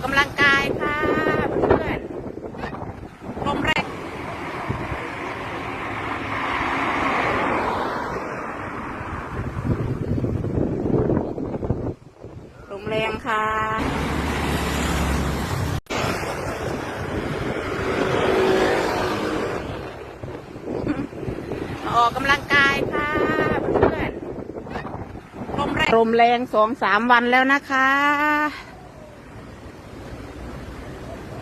อกกำลังกายค่ะเพื่อนลมแรงลมแรงค่ะออกกำลังกายค่ะเพื่อนลมแรงลมแรงสองสามวันแล้วนะคะ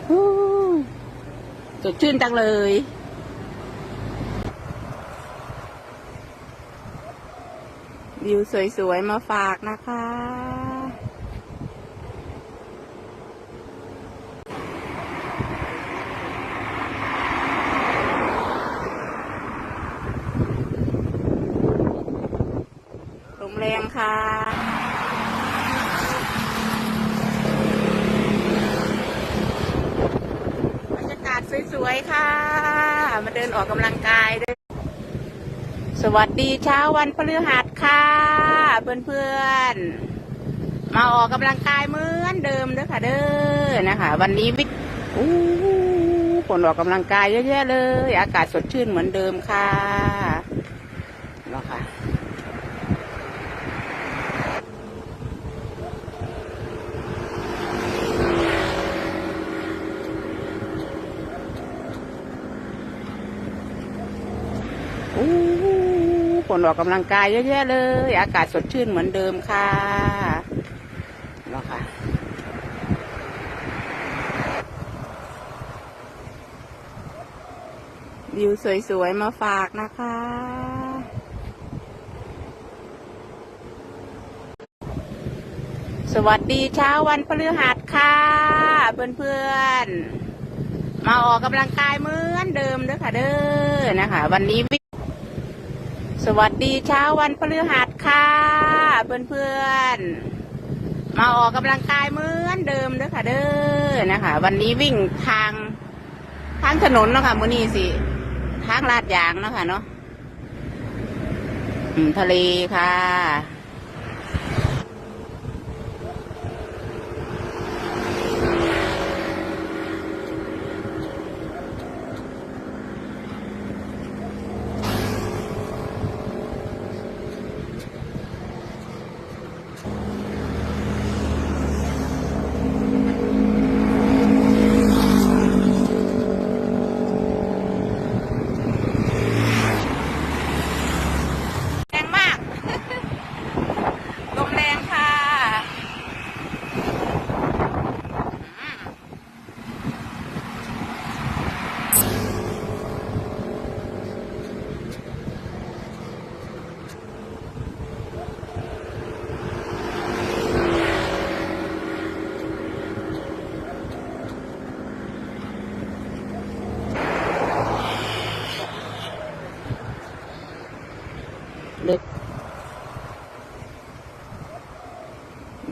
ฮู้ส ดชื่นจังเลยวิวสวยๆ มาฝากนะคะ ลมแรงค่ะ บรรยากาศสวยๆ ค่ะ มาเดินออกกำลังกายด้วย สวัสดีเช้าวันพฤหัสค่ะเพื่อนๆ มาออกกำลังกายเหมือนเดิมเด้อค่ะเด้อนะคะ วันนี้วิกอู้คนออกกำลังกายเยอะแยะเลย อากาศสดชื่นเหมือนเดิมค่ะเนาะค่ะ อู้ คนออกกำลังกายเยอะแยะเลย อากาศสดชื่นเหมือนเดิมค่ะเนาะค่ะวิวสวยๆ มาฝากนะคะ สวัสดีเช้าวันพฤหัสค่ะ เพื่อนๆ มาออกกำลังกายเหมือนเดิมเด้อค่ะเด้อนะคะ วันนี้วิ สวัสดีเช้าวันพฤหัสค่ะ เพื่อนๆ มาออกกำลังกายเหมือนเดิมเด้อค่ะเด้อนะคะ วันนี้วิ่งทางทางถนนเนาะค่ะมือนี้สิ ทางลาดยางเนาะค่ะเนาะอืมทะเลค่ะ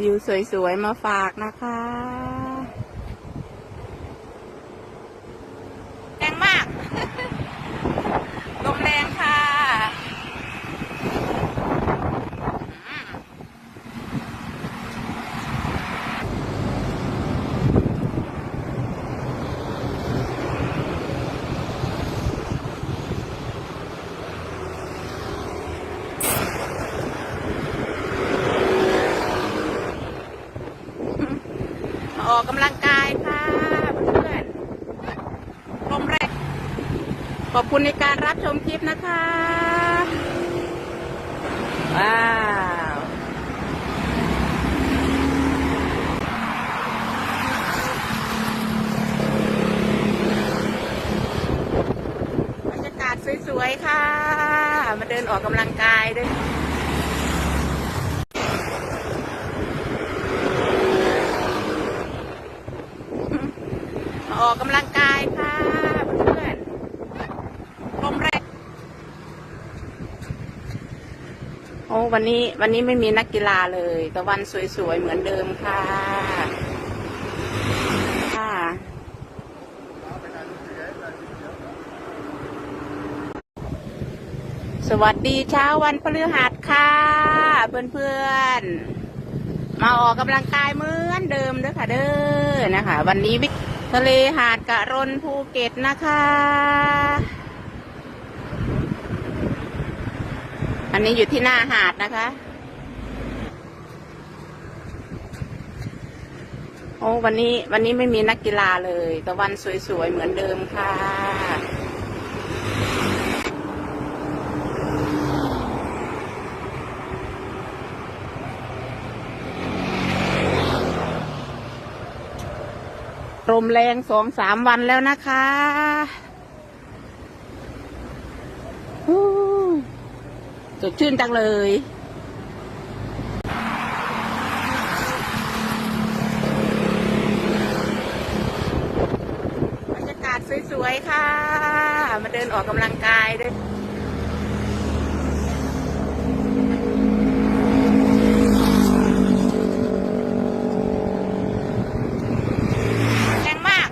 วิวสวยๆ มาฝากนะคะ แรงมาก ลมแรงค่ะอืมมา ออกกำลังกายค่ะเพื่อนๆลมแรงขอบคุณในการรับชมคลิปนะคะ ว้าวบรรยากาศสวยๆค่ะ มาเดินออกกำลังกายด้วย มาออกกำลังกายค่ะเพื่อนๆลมแรง โอ้วันนี้วันนี้ไม่มีนักกีฬาเลยต่วันสวยๆ เหมือนเดิมค่ะ ค่ะ สวัสดีเช้าวันพฤหัสค่ะ เพื่อนๆ มาออกกำลังกายเหมือนเดิมเด้อค่ะเด้อนะคะ วันนี้วิทะเลหาดกะรนภูเก็ตนะคะ อันนี้อยู่ที่หน้าหาดนะคะ โอ้วันนี้วันนี้ไม่มีนักกีฬาเลย แต่วันสวยๆ เหมือนเดิมค่ะ ลมแรงสองสามวันแล้วนะคะ สดชื่นจังเลยบรรยากาศสวยๆค่ะ มาเดินออกกำลังกายด้วย แรงมาก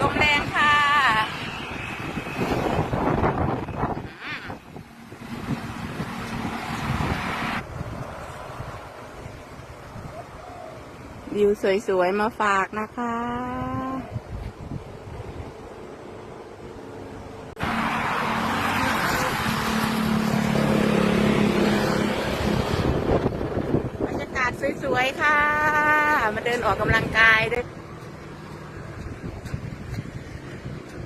ลมแรงค่ะอืม วิวสวยๆ มาฝากนะคะ บรรยากาศสวยๆ ค่ะ มาเดินออกกำลังกายด้วย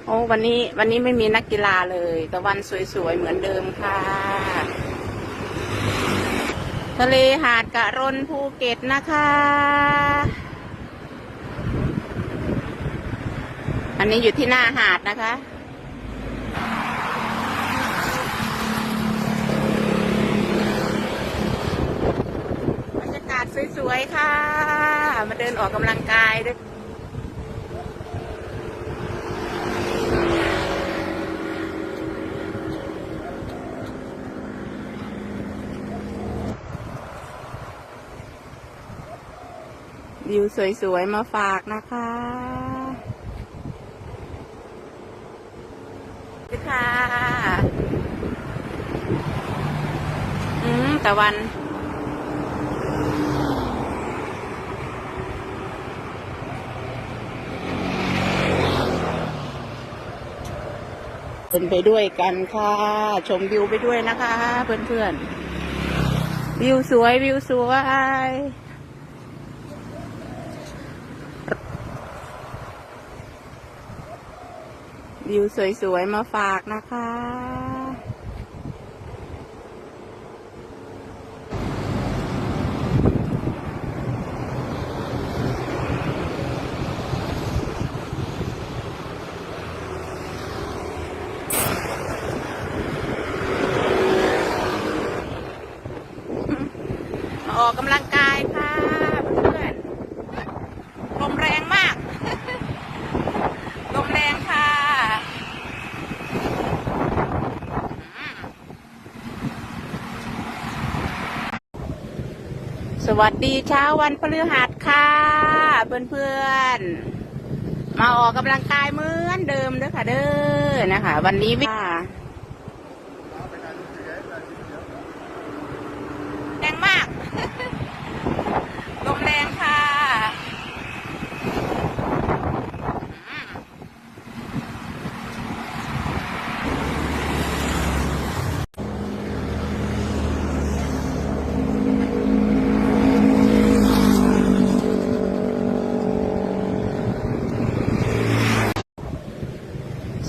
โอ้วันนี้วันนี้ไม่มีนักกีฬาเลย แต่วันสวยๆ เหมือนเดิมค่ะ ทะเลหาดกะรนภูเก็ตนะคะ อันนี้อยู่ที่หน้าหาดนะคะ บรรยากาศสวยๆค่ะ มาเดินออกกำลังกายด้วย วิวสวยๆ มาฝากนะคะสวัสดีค่ะอืมตะวันเป็นไปด้วยกันค่ะ ชมวิวไปด้วยนะคะ เพื่อนๆ วิวสวยวิวสวย วิวสวยๆ มาฝากนะคะ ออกกำลังกายค่ะเพื่อนๆลมแรงมาก ลมแรงค่ะอืม สวัสดีเช้าวันพฤหัสค่ะเพื่อนๆ มาออกกำลังกายเหมือนเดิมเด้อค่ะเด้อนะคะ วันนี้วิแรงมาก ลมแรงค่ะอืม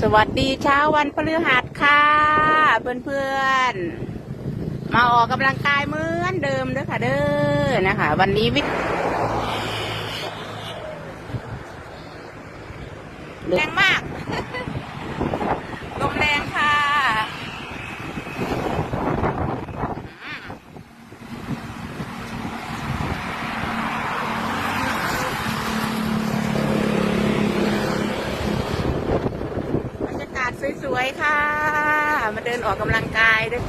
สวัสดีเช้าวันพฤหัสค่ะ เพื่อนๆ มาออกกำลังกายเหมือนเดิมเด้อค่ะเด้อนะคะ วันนี้วิแรงมาก ลมแรงค่ะอืมบรรยากาศสวยๆ ค่ะ มาเดินออกกำลังกายด้วย